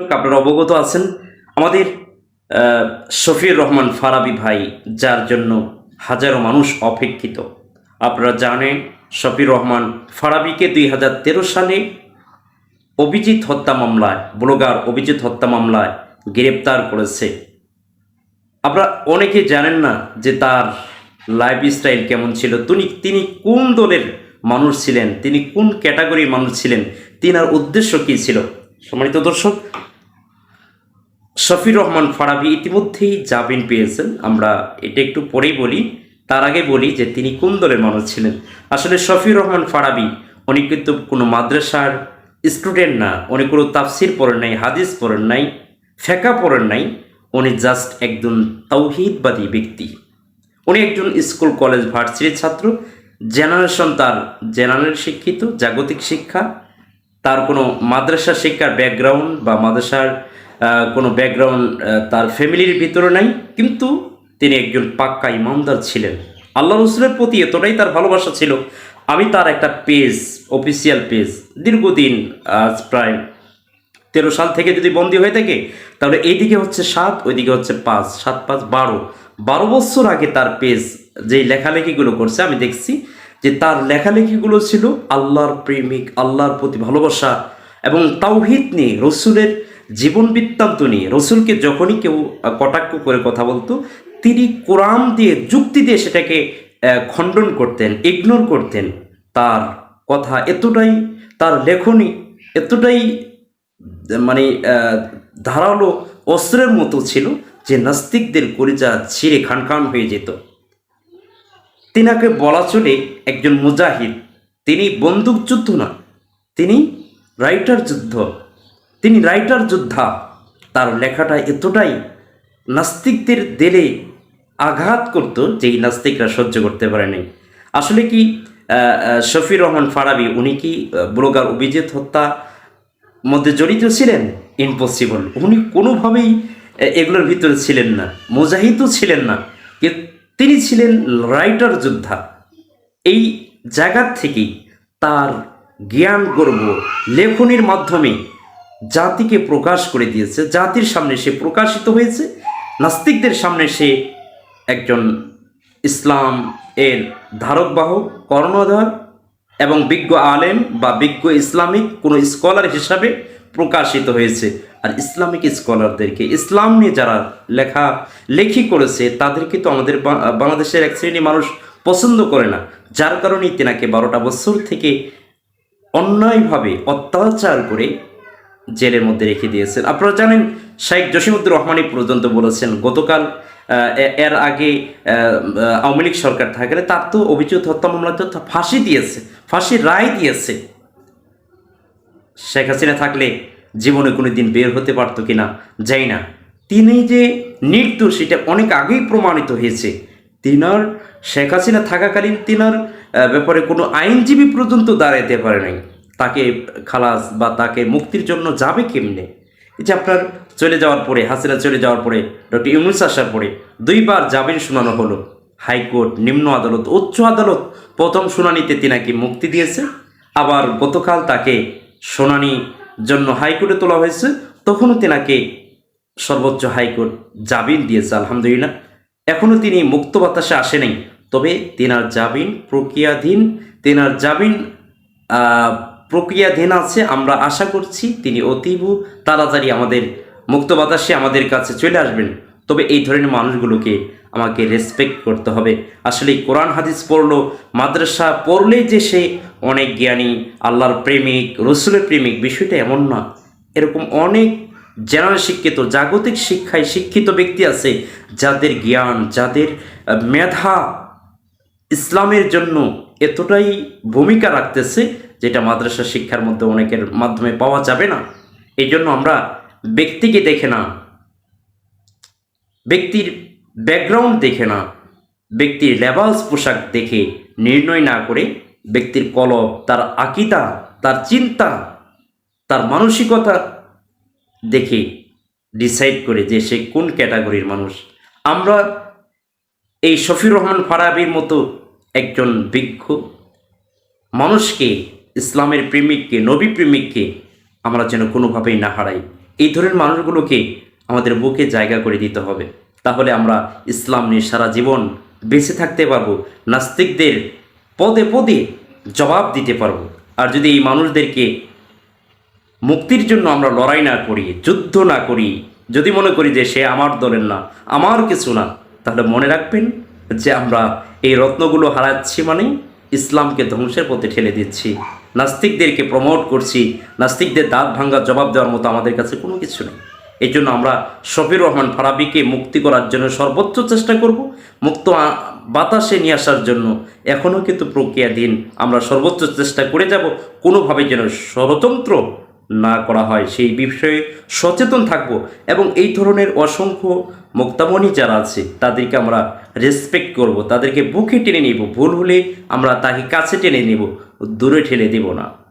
আপনারা অবগত আছেন। আমাদের শফির রহমান ফারাবি ভাই, যার জন্য হাজারো মানুষ অপেক্ষিত। আপনারা জানেন শফির রহমান ফারাবিকে দুই হাজার তেরো সালে অভিজিৎ হত্যা মামলায়, ব্লগার অভিজিৎ হত্যা মামলায় গ্রেপ্তার করেছে। আপনারা অনেকে জানেন না যে তার লাইফ স্টাইল কেমন ছিল, তিনি তিনি কোন দলের মানুষ ছিলেন, তিনি কোন ক্যাটাগরির মানুষ ছিলেন, তিনার উদ্দেশ্য কী ছিল? সম্মানিত দর্শক, শফির রহমান ফারাবি ইতিমধ্যেই জামিন পেয়েছেন। আমরা এটা একটু পরেই বলি, তার আগে বলি যে তিনি কোন দলের মানুষ ছিলেন? আসলে শফির রহমান ফারাবি উনি কিন্তু কোনো মাদ্রাসার স্টুডেন্ট না, উনি কোনো তাফসির পড়েন নাই, হাদিস পড়েন নাই ফেকা পড়েন নাই, উনি জাস্ট একজন তৌহিদবাদী ব্যক্তি। উনি একজন স্কুল কলেজ ভার্সিটির ছাত্র, জেনারেশন তার জেনারেল শিক্ষিত, জাগতিক শিক্ষা তার কোনো মাদ্রাসা শিক্ষার ব্যাকগ্রাউন্ড বা মাদ্রাসার কোনো ব্যাকগ্রাউন্ড তার ফ্যামিলির ভিতরে নাই, কিন্তু তিনি একজন পাক্কা ইমামদার ছিলেন। আল্লাহ রসুলের প্রতি এতটাই তার ভালোবাসা ছিল, আমি তার একটা পেজ অফিসিয়াল পেজ দীর্ঘদিন, আজ প্রায় তেরো সাল থেকে যদি বন্দী হয়ে থাকে, তাহলে এইদিকে হচ্ছে সাত, ওইদিকে হচ্ছে পাঁচ, সাত, পাঁচ, বারো। বারো বছর আগে তার পেজ যেই লেখালেখিগুলো করছে, আমি দেখছি যে তার লেখালেখিগুলো ছিল আল্লাহর প্রেমিক, আল্লাহর প্রতি ভালোবাসা এবং তাওহিদ নিয়ে, রসুলের জীবন বৃত্তান্ত নিয়ে, রসুলকে যখনই কেউ কটাক্ষ করে কথা বলতো, তিনি কোরআন দিয়ে, যুক্তি দিয়ে সেটাকে খণ্ডন করতেন ইগনোর করতেন। তার কথা এতটাই, তার লেখনী এতটাই মানে ধারালো অস্ত্রের মতো ছিল যে নাস্তিকদের কলিজা ছিঁড়ে খান খান হয়ে যেত। তিনাকে বলা চলে একজন মুজাহিদ। তিনি বন্দুক যুদ্ধ না, তিনি রাইটার যুদ্ধ। তিনি রাইটার যোদ্ধা। তার লেখাটা এতটাই নাস্তিকদের দেলে আঘাত করত যেই নাস্তিকরা সহ্য করতে পারেনি আসলে কি শফির রহমান ফারাবি, উনি কি ব্লগার অভিজিৎ হত্যা মধ্যে জড়িত ছিলেন? ইম্পসিবল উনি কোনোভাবেই এগুলোর ভিতরে ছিলেন না। মুজাহিদও ছিলেন না। তিনি ছিলেন রাইটার যোদ্ধা। এই জায়গা থেকেই তার জ্ঞান গর্ব লেখনির মাধ্যমে জাতিকে প্রকাশ করে দিয়েছে। জাতির সামনে সে প্রকাশিত হয়েছে, নাস্তিকদের সামনে সে একজন ইসলাম এর ধারক, বাহক, কর্ণধার এবং বিজ্ঞ আলেম বা বিজ্ঞ ইসলামিক কোনো স্কলার হিসাবে প্রকাশিত হয়েছে। আর ইসলামিক স্কলারদেরকে, ইসলাম নিয়ে যারা লেখা, লেখি করেছে, তাদেরকে তো আমাদের বাংলাদেশের এক শ্রেণি মানুষ পছন্দ করে না। যার কারণেই তেনাকে বারোটা বছর থেকে অন্যায়ভাবে অত্যাচার করে জেলের মধ্যে রেখে দিয়েছেন। আপনারা জানেন, শাইখ জসিমুদ্দুর রহমানি পর্যন্ত বলেছেন, গতকাল এর আগে আওয়ামী লীগ সরকার থাকলে তার তো অভিযোগ হত্যা মামলাতে তো ফাঁসি দিয়েছে, ফাঁসির রায় দিয়েছে। শেখ হাসিনা থাকলে জীবনে কোনো দিন বের হতে পারতো কিনা যাই না। তিনি যে নির্দোষ, সেটা অনেক আগেই প্রমাণিত হয়েছে। তিনার শেখ হাসিনা থাকাকালীন তিনার ব্যাপারে কোনো আইনজীবী পর্যন্ত দাঁড়াইতে পারে নাই। তাকে খালাস বা তাকে মুক্তির জন্য যাবে কেমনে? যে আপনার চলে যাওয়ার পরে, হাসিনা চলে যাওয়ার পরে, ডক্টর ইউনুস আসার পরে দুইবার জামিন শোনানো হলো। হাইকোর্ট নিম্ন আদালত, উচ্চ আদালত প্রথম শুনানিতে তিনাকে মুক্তি দিয়েছে। আবার গতকাল তাকে শুনানি জন্য হাইকোর্টে তোলা হয়েছে, তখনও তেনাকে সর্বোচ্চ হাইকোর্ট জামিন দিয়েছে, আলহামদুলিল্লাহ। এখনও তিনি মুক্ত বাতাসে আসেনি তবে তেনার জামিন প্রক্রিয়াধীন, তেনার জামিন প্রক্রিয়াধীন আছে, আমরা আশা করছি তিনি অতীব তাড়াতাড়ি আমাদের মুক্ত বাতাসে আমাদের কাছে চলে আসবেন। তবে এই ধরনের মানুষগুলোকে আমাকে রেসপেক্ট করতে হবে। আসলে কোরআন হাদিস পড়ল, মাদ্রাসা পড়লেই যে সে অনেক জ্ঞানী, আল্লাহর প্রেমিক, রসুলের প্রেমিক, বিষয়টা এমন না। এরকম অনেক জেনারেল শিক্ষিত, জাগতিক শিক্ষায় শিক্ষিত ব্যক্তি আছে, যাদের জ্ঞান, যাদের মেধা ইসলামের জন্য এতটাই ভূমিকা রাখতেছে, যেটা মাদ্রাসা শিক্ষার মধ্যে অনেকের মাধ্যমে পাওয়া যাবে না। এই জন্য আমরা ব্যক্তিকে দেখে না, ব্যক্তির ব্যাকগ্রাউন্ড দেখে না, ব্যক্তির লেবাস পোশাক দেখে নির্ণয় না করে ব্যক্তির কলব, তার আকিতা তার চিন্তা, তার মানসিকতা দেখে ডিসাইড করে যে সে কোন ক্যাটাগরির মানুষ। আমরা এই শফির রহমান ফারাবির মতো একজন বিজ্ঞ মানুষকে, ইসলামের প্রেমিককে, নবী প্রেমিককে আমরা যেন কোনোভাবেই না হারাই। এই ধরনের মানুষগুলোকে আমাদের বুকে জায়গা করে দিতে হবে। তাহলে আমরা ইসলাম নিয়ে সারা জীবন বেঁচে থাকতে পারব। নাস্তিকদের পদে পদে জবাব দিতে পারব। আর যদি এই মানুষদেরকে মুক্তির জন্য আমরা লড়াই না করি, যুদ্ধ না করি, যদি মনে করি যে সে আমার দলের না, আমার কিছু না, তাহলে মনে রাখবেন যে আমরা এই রত্নগুলো হারাচ্ছি মানে ইসলামকে ধ্বংসের পথে ঠেলে দিচ্ছি। নাস্তিকদেরকে প্রমোট করছি, নাস্তিকদের দাঁত ভাঙ্গার জবাব দেওয়ার মতো আমাদের কাছে কোনো কিছু নেই। এই জন্য আমরা শফির রহমান ফারাবিকে মুক্তি করার জন্য সর্বোচ্চ চেষ্টা করব। মুক্ত বাতাসে নিয়ে আসার জন্য এখনও কিন্তু প্রক্রিয়াধীন। আমরা সর্বোচ্চ চেষ্টা করে যাব কোনোভাবে যেন ষড়যন্ত্র না করা হয়। সেই বিষয়ে সচেতন থাকব এবং এই ধরনের অসংখ্য মুক্তামণি যারা আছে, তাদেরকে আমরা রেসপেক্ট করব। তাদেরকে বুকে টেনে নিব। ভুল হলে আমরা তাকে কাছে টেনে নিব। দূরে ঠেলে দেব না।